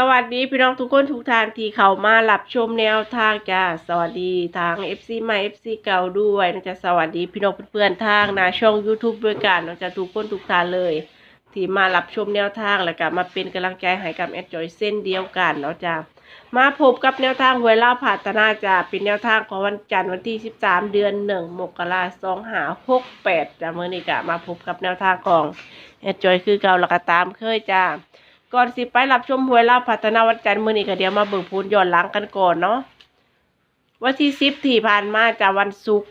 สวัสดีพี่น้องทุกคนทุกทานที่เข้ามารับชมแนวทางจ้าสวัสดีทาง FC ใหม่ FC เก่าด้วยนะจ๊ะสวัสดีพี่น้องเพื่อนๆทางนาช่อง YouTube ด้วยกันนะจ๊ะทุกคนทุกทานเลย ที่มารับชมแนวทางแล้วก็มาเป็นกำลังใจให้กับแอดจอยเส้นเดียวกันเนาะจ้ะมาพบกับแนวทางหวยล่าผ่าตนาจ้าเป็นแนวทางของวันจันทร์วันที่ 13 เดือน 1 มกราคม2หา68จ้ะเมื่อนี้ก็มาพบกับแนวทางของแอดจอยคือเก่าแล้วก็ตามเคยจ้า ก่อนสิไปรับชมหวยลาวพัฒนาวันจันทร์มื้อนี้ก็เดี๋ยวมาเบิ่งพูนย้อนหลังกันก่อนเนาะวันที่สิบที่ผ่านมาจากวันศุกร์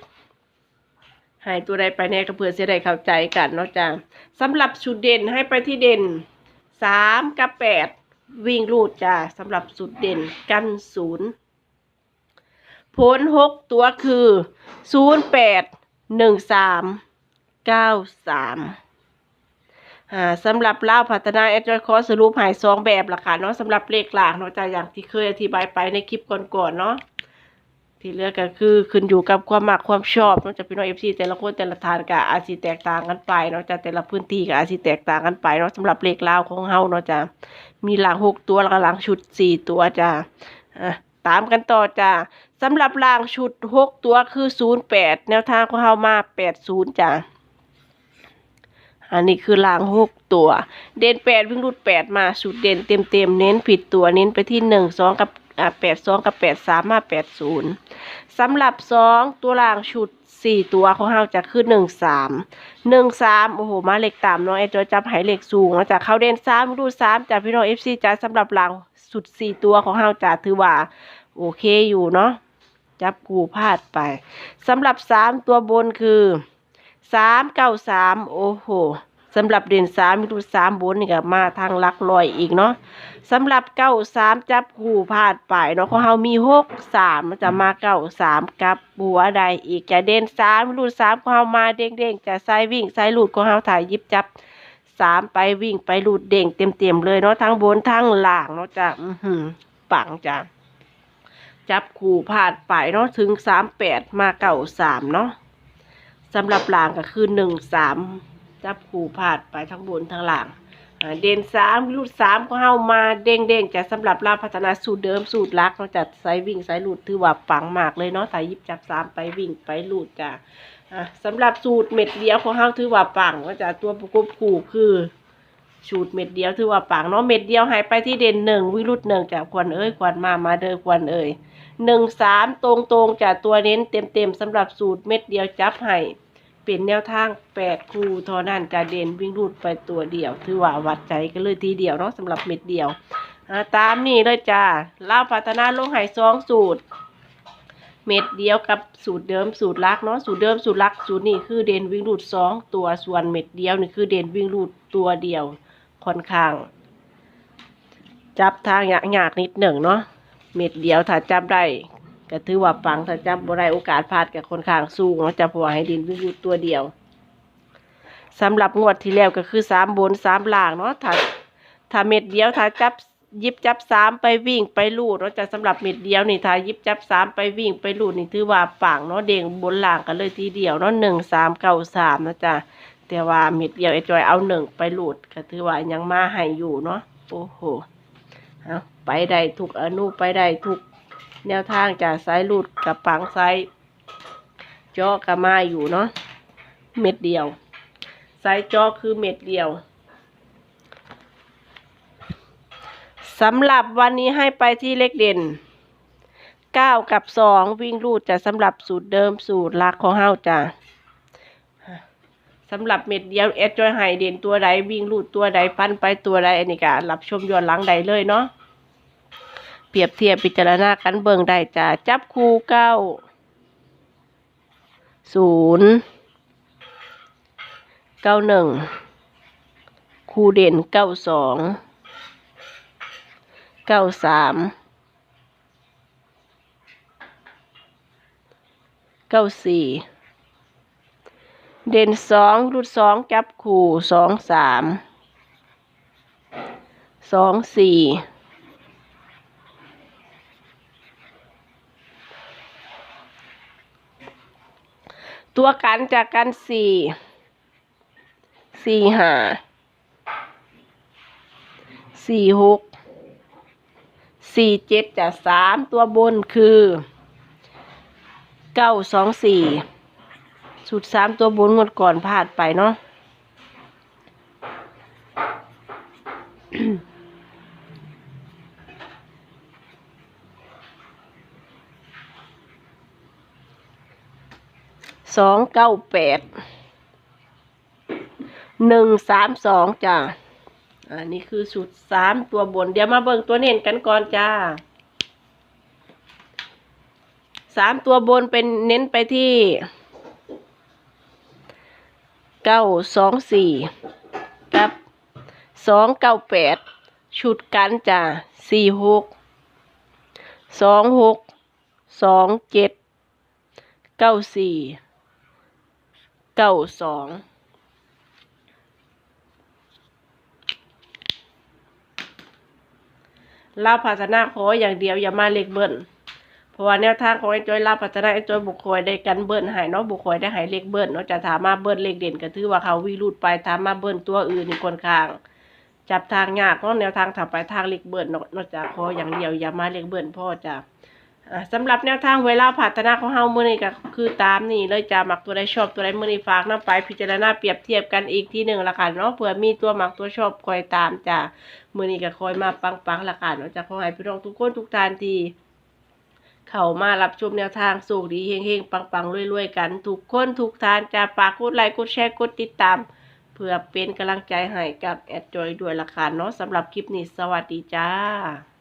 ให้ตัวใดไปแน่ก็เพื่อจะได้เข้าใจกันเนาะจ้าสำหรับชุดเด่นให้ไปที่เด่นสามกับแปดวิ่งลูดจ้าสำหรับสุดเด่นกันศูนย์ผลหกตัวคือศูนย์แปดหนึ่งสามเก้าสาม อ่าสำหรับเล่าพัฒนาแอดจอยคอสรุปหายสองแบบละค่ะเนาะสำหรับเลขหลากเนาะจากอย่างที่เคยอธิบายไปในคลิปก่อนๆเนาะที่เหลือกก็คือขึ้นอยู่กับความมักความชอบเนาะจากพี่น้องเอฟซีแต่ละคนแต่ละทานก็อาจสิแตกต่างกันไปเนาะจากแต่ละพื้นที่ก็อาจสิแตกต่างกันไปเนาะสำหรับเลขเล่าของเฮาเนาะจ้ะมีหลังหกตัวแล้วก็หลังชุดสี่ตัวจ้ะอะตามกันต่อจ้ะสำหรับหลังชุดหกตัวคือศูนย์แปดแนวทางของเฮามาแปดศูนย์จ้ะ อันนี้คือลางหกตัว เด่นแปดวิ่งรูดแปดมาสุดเด่นเต็มเต็มเน้นผิดตัวเน้นไปที่หนึ่งสองกับอ่าแปดสองกับแปดสามมาแปดศูนย์สำหรับสองตัวลางชุดสี่ตัวของเราจะคือหนึ่งสามหนึ่งสามโอ้โหมาเหล็กต่ำเนาะไอจอยจับไหเหล็กสูงแล้วจากเขาเด่นสามรูดสามจากพี่น้องเอฟซีจ้าสำหรับลางสุดสี่ตัวของเราจะถือว่าโอเคอยู่เนาะจับกูพลาดไปสำหรับสามตัวบนคือ สามเก้าสามโอ้โหสำหรับเด่นสามมีรูสามบนนี่ก็มาทางลักลอยอีกเนาะสำหรับเก้าสามจับหูพาดไปเนาะของเฮามีหกสามมันจะมาเก้าสามกับบัวใดอีกจะเด่นสามรูดสามของเฮามาเด้งเด้งๆจะไซวิ่งไซหลุดของเฮาถ่ายยิบจับสามไปวิ่งไปหลุดเด้งเต็มเต็มๆเลยเนาะทั้งบนทั้งล่างเนาะจ้ะอือหือปังจ้ะจับขู่พาดไปเนาะถึงสามแปดมาเก้าสามเนาะ สำหรับหลางก็คือหนึ่งสามจับขู่ผาดไปทั้งบนทั้งหลังเด่นสามลูดสามก็เข้ามาเด้งเด้งจะสำหรับลาพัฒนาสูตรเดิมสูตรลักเราจัดไซวิ่งไซลูดถือว่าฝังมากเลยเนาะถ่ายยิบจับสามไปวิ่งไปลูดจ้ะสำหรับสูตรเม็ดเดียวของเฮาถือว่าฝังก็จะตัวประกบคู่คือ สูตรเม็ดเดียวถือว่าปังเนาะเม็ดเดียวหายไปที่เด่นหนึ่งวิรุดหนึ่งจากควันเอ้ยควันมามาเด้อควันเอ้ยหนึ่งสามตรงตรงจากตัวเน้นเต็มเต็มสำหรับสูตรเม็ดเดียวจับให้เป็นแนวทางแปดคูเท่านั้นจะเด่นวิ่งรูดไปตัวเดียว ถือว่าวัดใจกันเลยทีเดียวเนาะสำหรับเม็ดเดียวาตามนี่เลยจ้าล่าพัฒนาลงไหสองสูตร เม็ดเดียวกับสูตรเดิมสูตรลักเนาะสูตรเดิมสูตรลักสูตรนี้คือเด่นวิ่งรูดสองตัวส่วนเม็ดเดียวนี่คือเด่นวิ่งรูดตัวเดียว ค่อนข้าง จับทางยากๆนิดหนึ่งเนาะเม็ดเดียวถ้าจับได้ก็ถือว่าปังถ้าจับบ่ได้โอกาสพลาดกับคนข้างสูงเนาะจะเพราะว่าให้ดินวิ่งอยู่ตัวเดียวสำหรับงวดที่แล้วก็คือสามบนสามล่างเนาะถ้าถ้าเม็ดเดียวถ้าจับยิบจับสามไปวิ่งไปลูดเนาะจะสำหรับเม็ดเดียวนี่ถ้ายิบจับสามไปวิ่งไปลูดนี่ถือว่าปังเนาะเด้งบนล่างกันเลยทีเดียวเนาะหนึ่งสามเก้าสามนะจ๊ะ แต่ว่าเม็ดเดียวไอ้จอยเอาหนึ่งไปลูดก็ถือว่ายังมาให้อยู่เนาะโอ้โหเอาไปได้ทุกอนุไปได้ทุกแนวทางจากสายลูดกับปังไซจอกับมาอยู่เนาะเม็ดเดียวสายจอคือเม็ดเดียวสำหรับวันนี้ให้ไปที่เลขเด่นเก้ากับสองวิ่งรูดจะสำหรับสูตรเดิมสูตรลักของเฮาจ้ะ สำหรับเม็ดเดียวเอสจอยไฮเด่นตัวใดวิ่งรูดตัวใดฟันไปตัวใดอันนี้ก็รับชมย้อนหลังใดเลยเนาะเปรียบเทียบพิจารณากันเบิ่งได้จ้าจับคู่เก้าศูนย์เก้าหนึ่งคู่เด่นเก้าสองเก้าสามเก้าสี่ เด่นสองรุดสองจับคู่สองสามสองสี่ตัวกันจากกันสี่สี่ห้าสี่หกสี่เจ็ดจะสามตัวบนคือเก้าสองสี่ สุดสามตัวบนงวดก่อนพลาดไปเนาะสองเก้าแปดหนึ่งสามสองจ้าอันนี้คือสูตรสามตัวบน เดี๋ยวมาเบิ่งตัวเน้นกันก่อนจ้าสามตัวบนเป็นเน้นไปที่ เก้าสองสี่กับสองเก้าแปดชุดกันจ้าสี่หกสองหกสองเจ็ดเก้าสี่เก้าสองลาพัฒนาขออย่างเดียวอย่ามาเล็กเบิ้ล ราะว่าแนวทางของไอ้จอยลาพัฒนาไอ้จอยบุคคลได้กันเบิ้ลหายเนาะบุคคลได้หายเล็กเบิ้ลเนาะจะถามมาเบิ้ลเล็กเด่นก็ถือว่าเขาวิรุดไปถามมาเบิ้ลตัวอื่นนี่คนข้าง จับทางยากเนาะแนวทางถับไปทางเล็กเบิ้ลเนาะนอกจากขออย่างเดียวอย่ามาเล็กเบิ้ลพ่อจะสำหรับแนวทางเวลาพัฒนาของเฮามื้อนี้ก็คือตามนี่เลยจะหมักตัวใดชอบตัวใดมื้อนี้ฝากนำไปพิจารณาเปรียบเทียบกันอีกที่หนึ่งละกันเนาะเผื่อมีตัวหมักตัวชอบคอยตามจ้ะมื้อนี้ก็คอยมาปังๆละกันเนาะจะขอให้พี่น้องทุกคนทุกทานที เข้ามารับชมแนวทางสู่ดีเฮงๆ ปังๆรวยๆ กัน ทุกคนทุกทานจะฝากกดไลค์กดแชร์กดติดตาม เพื่อเป็นกำลังใจให้กับแอดจอยด้วยละครเนาะสำหรับคลิปนี้สวัสดีจ้า